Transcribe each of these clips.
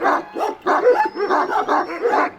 あっ!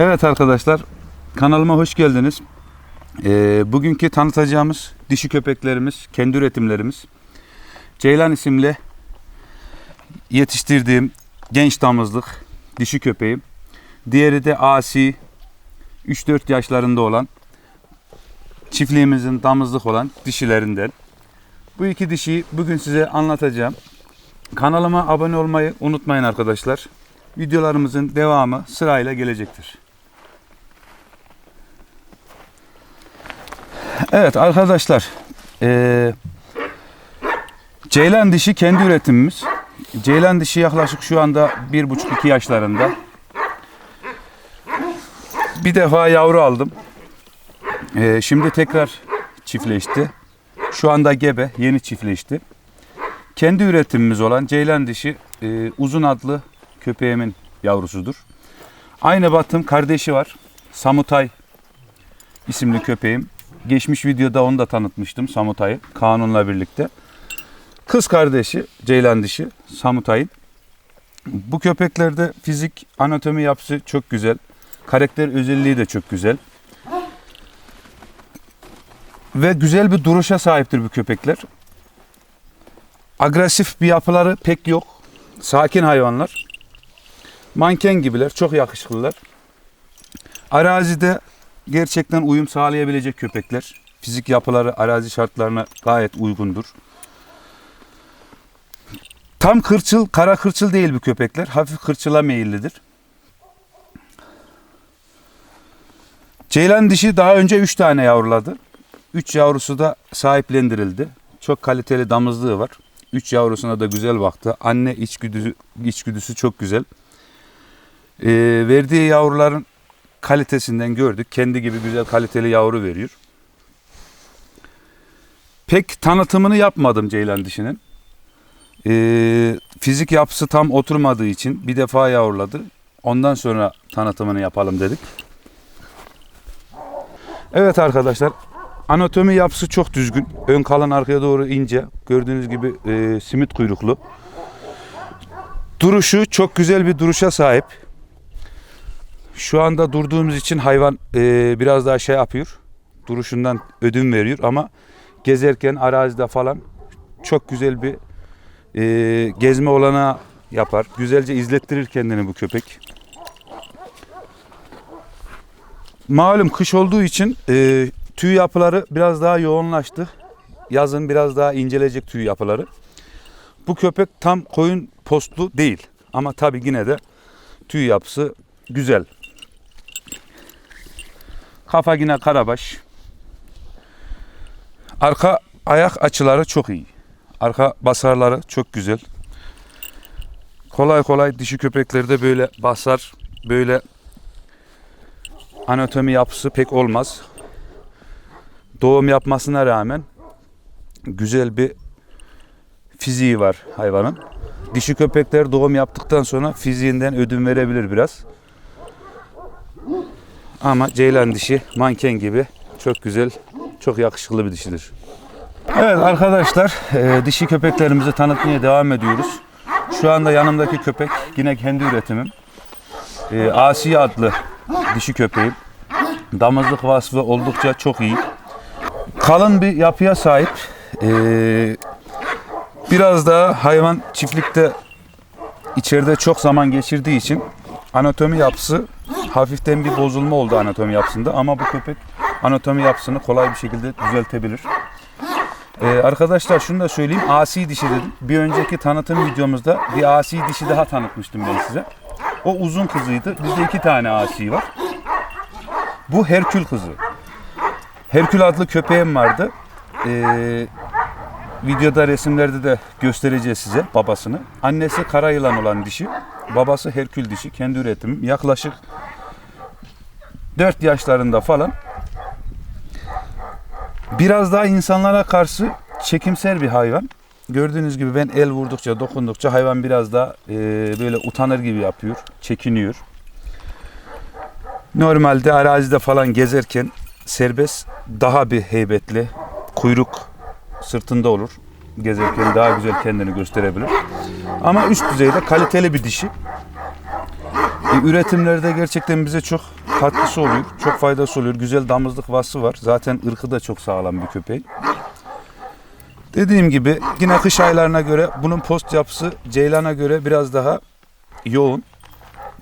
Evet arkadaşlar kanalıma hoş geldiniz. Ee, bugünkü tanıtacağımız dişi köpeklerimiz, kendi üretimlerimiz. Ceylan isimli yetiştirdiğim genç damızlık dişi köpeğim. Diğeri de asi 3-4 yaşlarında olan çiftliğimizin damızlık olan dişilerinden. Bu iki dişiyi bugün size anlatacağım. Kanalıma abone olmayı unutmayın arkadaşlar. Videolarımızın devamı sırayla gelecektir. Evet arkadaşlar. eee, Ceylan dişi kendi üretimimiz. Ceylan dişi yaklaşık şu anda 1,5-2 yaşlarında. Bir defa yavru aldım. Eee, şimdi tekrar çiftleşti. Şu anda gebe, yeni çiftleşti. Kendi üretimimiz olan Ceylan dişi eee, uzun adlı köpeğimin yavrusudur. Aynı batım kardeşi var. Samutay isimli köpeğim. Geçmiş videoda onu da tanıtmıştım Samutay'ı Kanun'la birlikte. Kız kardeşi Ceylan dişi Samutay'ın. Bu köpeklerde fizik anatomi yapısı çok güzel. Karakter özelliği de çok güzel. Ve güzel bir duruşa sahiptir bu köpekler. Agresif bir yapıları pek yok. Sakin hayvanlar. Manken gibiler, çok yakışıklılar. Arazide gerçekten uyum sağlayabilecek köpekler. Fizik yapıları arazi şartlarına gayet uygundur. Tam kırçıl, kara kırçıl değil bu köpekler. Hafif kırçıla meyillidir. Ceylan dişi daha önce 3 tane yavruladı. 3 yavrusu da sahiplendirildi. Çok kaliteli damızlığı var. 3 yavrusuna da güzel baktı. Anne içgüdüsü, içgüdüsü çok güzel. Ee, verdiği yavruların kalitesinden gördük. Kendi gibi güzel kaliteli yavru veriyor. Pek tanıtımını yapmadım Ceylan dişinin. Ee, fizik yapısı tam oturmadığı için bir defa yavruladı. Ondan sonra tanıtımını yapalım dedik. Evet arkadaşlar. Anatomi yapısı çok düzgün. Ön kalın arkaya doğru ince. Gördüğünüz gibi e, simit kuyruklu. Duruşu çok güzel bir duruşa sahip. Şu anda durduğumuz için hayvan e, biraz daha şey yapıyor. Duruşundan ödün veriyor ama gezerken arazide falan çok güzel bir e, gezme olana yapar. Güzelce izlettirir kendini bu köpek. Malum kış olduğu için e, tüy yapıları biraz daha yoğunlaştı. Yazın biraz daha incelecek tüy yapıları. Bu köpek tam koyun postlu değil. Ama tabii yine de tüy yapısı güzel. Kafa yine karabaş. Arka ayak açıları çok iyi. Arka basarları çok güzel. Kolay kolay dişi köpeklerde böyle basar, böyle anatomi yapısı pek olmaz. Doğum yapmasına rağmen güzel bir fiziği var hayvanın. Dişi köpekler doğum yaptıktan sonra fiziğinden ödün verebilir biraz. Ama ceylan dişi manken gibi çok güzel, çok yakışıklı bir dişidir. Evet arkadaşlar, e, dişi köpeklerimizi tanıtmaya devam ediyoruz. Şu anda yanımdaki köpek yine kendi üretimim. E, Asiye adlı dişi köpeğim. Damızlık vasfı oldukça çok iyi. Kalın bir yapıya sahip. E, biraz daha hayvan çiftlikte içeride çok zaman geçirdiği için anatomi yapısı hafiften bir bozulma oldu anatomi yapısında ama bu köpek anatomi yapısını kolay bir şekilde düzeltebilir. Ee, arkadaşlar şunu da söyleyeyim. Asi dişi dedim. Bir önceki tanıtım videomuzda bir asi dişi daha tanıtmıştım ben size. O uzun kızıydı. Bizde iki tane asi var. Bu Herkül kızı. Herkül adlı köpeğim vardı. Ee, videoda resimlerde de göstereceğiz size babasını. Annesi kara yılan olan dişi. Babası Herkül dişi. Kendi üretimim. Yaklaşık 4 yaşlarında falan. Biraz daha insanlara karşı çekimser bir hayvan. Gördüğünüz gibi ben el vurdukça, dokundukça hayvan biraz daha e, böyle utanır gibi yapıyor, çekiniyor. Normalde arazide falan gezerken serbest daha bir heybetli, kuyruk sırtında olur. Gezerken daha güzel kendini gösterebilir. Ama üst düzeyde kaliteli bir dişi. Üretimlerde gerçekten bize çok katkısı oluyor. Çok faydası oluyor. Güzel damızlık vasfı var. Zaten ırkı da çok sağlam bir köpeğin. Dediğim gibi yine kış aylarına göre bunun post yapısı ceylana göre biraz daha yoğun.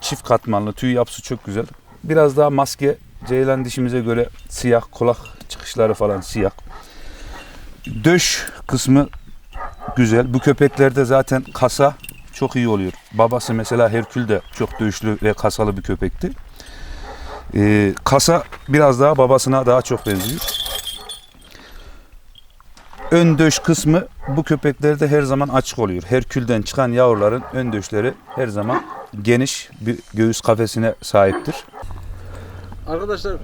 Çift katmanlı. Tüy yapısı çok güzel. Biraz daha maske ceylan dişimize göre siyah. Kulak çıkışları falan siyah. Döş kısmı güzel. Bu köpeklerde zaten kasa çok iyi oluyor. Babası mesela Herkül de çok dövüşlü ve kasalı bir köpekti. Ee, kasa biraz daha babasına daha çok benziyor. Ön döş kısmı bu köpeklerde her zaman açık oluyor. Herkülden çıkan yavruların ön döşleri her zaman geniş bir göğüs kafesine sahiptir. Arkadaşlar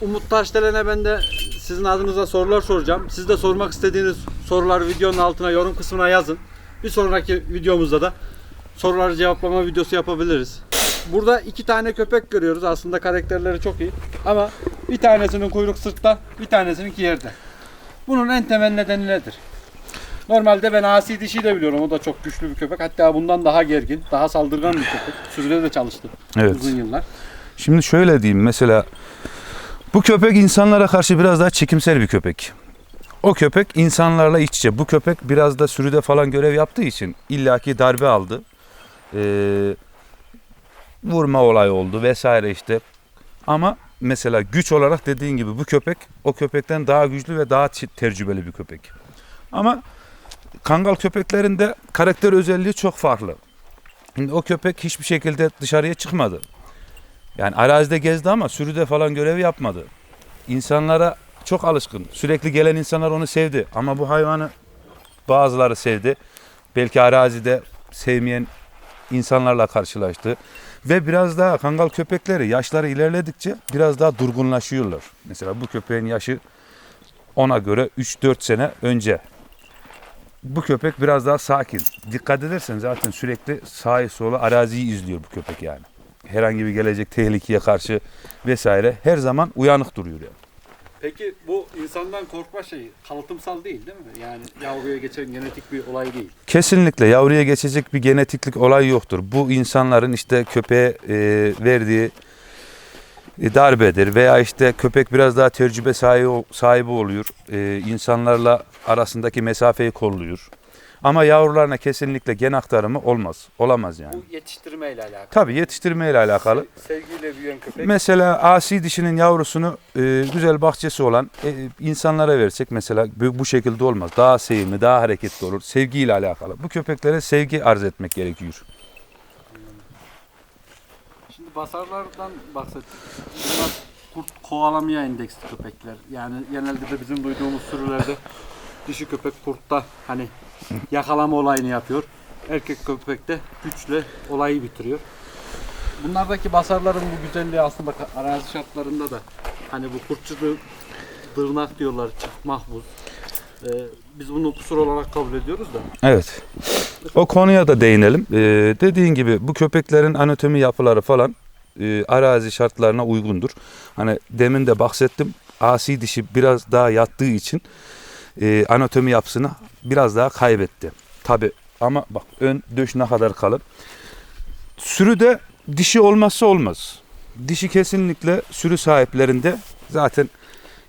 Umut Taşdelen'e ben de sizin adınıza sorular soracağım. Siz de sormak istediğiniz soruları videonun altına yorum kısmına yazın. Bir sonraki videomuzda da soruları cevaplama videosu yapabiliriz. Burada iki tane köpek görüyoruz. Aslında karakterleri çok iyi. Ama bir tanesinin kuyruk sırtta, bir tanesininki yerde. Bunun en temel nedeni nedir? Normalde ben asi dişi de biliyorum. O da çok güçlü bir köpek. Hatta bundan daha gergin, daha saldırgan bir köpek. Sürüde de çalıştı Evet. uzun yıllar. Şimdi şöyle diyeyim mesela bu köpek insanlara karşı biraz daha çekimser bir köpek. O köpek insanlarla iç içe. Bu köpek biraz da sürüde falan görev yaptığı için illaki darbe aldı. Ee, vurma olayı oldu vesaire işte. Ama mesela güç olarak dediğin gibi bu köpek o köpekten daha güçlü ve daha tecrübeli bir köpek. Ama kangal köpeklerin de karakter özelliği çok farklı. Şimdi o köpek hiçbir şekilde dışarıya çıkmadı. Yani arazide gezdi ama sürüde falan görev yapmadı. İnsanlara çok alışkın. Sürekli gelen insanlar onu sevdi. Ama bu hayvanı bazıları sevdi. Belki arazide sevmeyen insanlarla karşılaştı. Ve biraz daha kangal köpekleri yaşları ilerledikçe biraz daha durgunlaşıyorlar. Mesela bu köpeğin yaşı ona göre 3-4 sene önce. Bu köpek biraz daha sakin. Dikkat edersen zaten sürekli sağa sola araziyi izliyor bu köpek yani herhangi bir gelecek tehlikeye karşı vesaire her zaman uyanık duruyor yani. Peki bu insandan korkma şeyi kalıtımsal değil değil mi? Yani yavruya geçen genetik bir olay değil. Kesinlikle yavruya geçecek bir genetiklik olay yoktur. Bu insanların işte köpeğe e, verdiği e, darbedir veya işte köpek biraz daha tecrübe sahibi, sahibi oluyor. E, insanlarla arasındaki mesafeyi kolluyor. Ama yavrularına kesinlikle gen aktarımı olmaz. Olamaz yani. Bu yetiştirmeyle alakalı. Tabii yetiştirmeyle alakalı. Sevgiyle büyüyen köpek. Mesela asi dişinin yavrusunu e, güzel bahçesi olan e, insanlara versek mesela bu, bu şekilde olmaz. Daha sevimli, daha hareketli olur. Sevgiyle alakalı. Bu köpeklere sevgi arz etmek gerekiyor. Şimdi basarlardan bahsettik. Bunlar kurt kovalamaya endeksli köpekler. Yani genelde de bizim duyduğumuz sürülerde dişi köpek kurtta hani yakalama olayını yapıyor. Erkek köpek de güçle olayı bitiriyor. Bunlardaki basarların bu güzelliği aslında arazi şartlarında da hani bu kurtçu dı- dırnak diyorlar çift mahbuz. Ee, biz bunu kusur olarak kabul ediyoruz da. Evet. O konuya da değinelim. E, dediğin gibi bu köpeklerin anatomi yapıları falan e, arazi şartlarına uygundur. Hani demin de bahsettim. Asi dişi biraz daha yattığı için e, anatomi yapısını biraz daha kaybetti. Tabi ama bak ön döş ne kadar kalın. Sürüde dişi olmazsa olmaz. Dişi kesinlikle sürü sahiplerinde zaten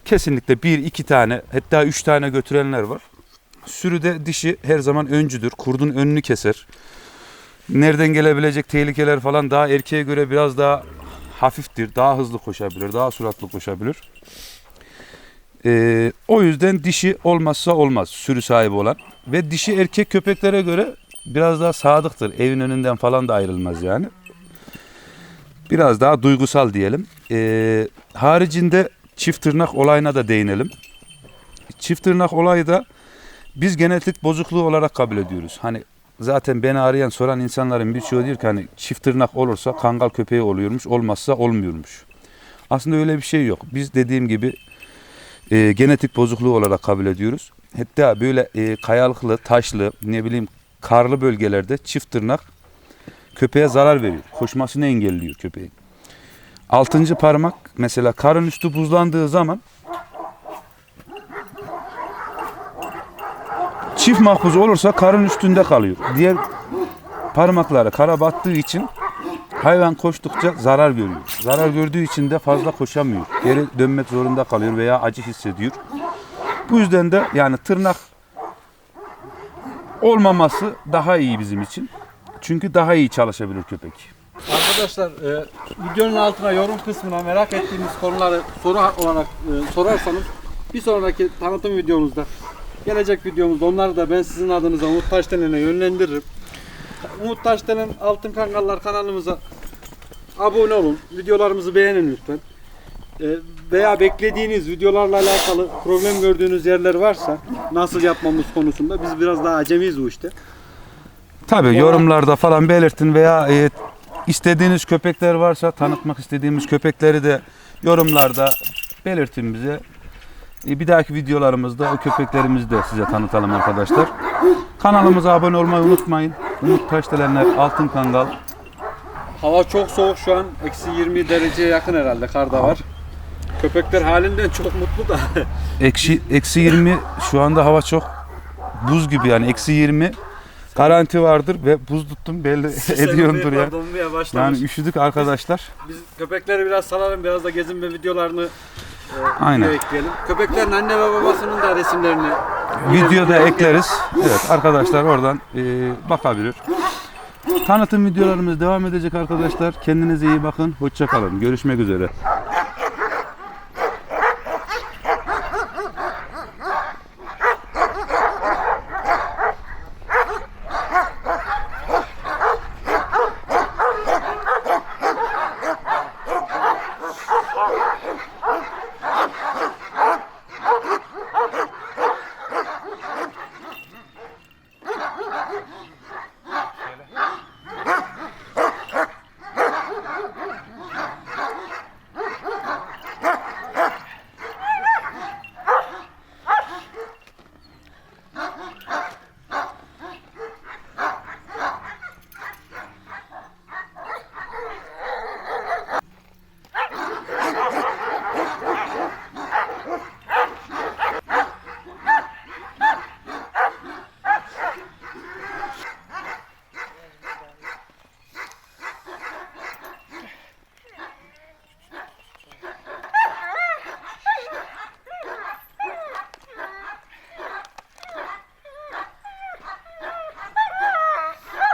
kesinlikle bir iki tane hatta üç tane götürenler var. Sürüde dişi her zaman öncüdür. Kurdun önünü keser. nereden gelebilecek tehlikeler falan daha erkeğe göre biraz daha hafiftir. Daha hızlı koşabilir, daha süratli koşabilir. Ee, o yüzden dişi olmazsa olmaz sürü sahibi olan. Ve dişi erkek köpeklere göre biraz daha sadıktır. Evin önünden falan da ayrılmaz yani. Biraz daha duygusal diyelim. Ee, haricinde çift tırnak olayına da değinelim. Çift tırnak olayı da biz genetik bozukluğu olarak kabul ediyoruz. Hani zaten beni arayan soran insanların birçoğu diyor ki hani çift tırnak olursa kangal köpeği oluyormuş olmazsa olmuyormuş. Aslında öyle bir şey yok. Biz dediğim gibi e, genetik bozukluğu olarak kabul ediyoruz. Hatta böyle e, kayalıklı, taşlı, ne bileyim karlı bölgelerde çift tırnak köpeğe zarar veriyor. Koşmasını engelliyor köpeğin. Altıncı parmak mesela karın üstü buzlandığı zaman çift mahpus olursa karın üstünde kalıyor. Diğer parmakları kara battığı için hayvan koştukça zarar görüyor. Zarar gördüğü için de fazla koşamıyor. Geri dönmek zorunda kalıyor veya acı hissediyor. Bu yüzden de yani tırnak olmaması daha iyi bizim için. Çünkü daha iyi çalışabilir köpek. Arkadaşlar e, videonun altına yorum kısmına merak ettiğiniz konuları soru olarak e, sorarsanız bir sonraki tanıtım videomuzda gelecek videomuzda onları da ben sizin adınıza Umut Taşdelen'e yönlendiririm. Umut Taşdelen Altın Kangallar kanalımıza abone olun. Videolarımızı beğenin lütfen. E, veya beklediğiniz videolarla alakalı problem gördüğünüz yerler varsa nasıl yapmamız konusunda biz biraz daha acemiyiz bu işte. Tabii yorumlarda falan belirtin veya e, istediğiniz köpekler varsa tanıtmak istediğimiz köpekleri de yorumlarda belirtin bize. E, bir dahaki videolarımızda o köpeklerimizi de size tanıtalım arkadaşlar. Kanalımıza abone olmayı unutmayın. Umut Taşdelenler Altın Kangal. Hava çok soğuk şu an. Eksi 20 dereceye yakın herhalde. Kar da var. Köpekler halinden çok mutlu da. Eksi, eksi 20 şu anda hava çok buz gibi yani eksi 20 garanti vardır ve buz tuttum belli ediyordur ya. Yani üşüdük arkadaşlar. Biz köpekleri biraz salalım. Biraz da gezinme videolarını e, Aynen. ekleyelim. Köpeklerin anne ve babasının da resimlerini Videoda ekleriz. Evet arkadaşlar oradan e, bakabilir. Tanıtım videolarımız devam edecek arkadaşlar. Kendinize iyi bakın. Hoşça kalın. Görüşmek üzere.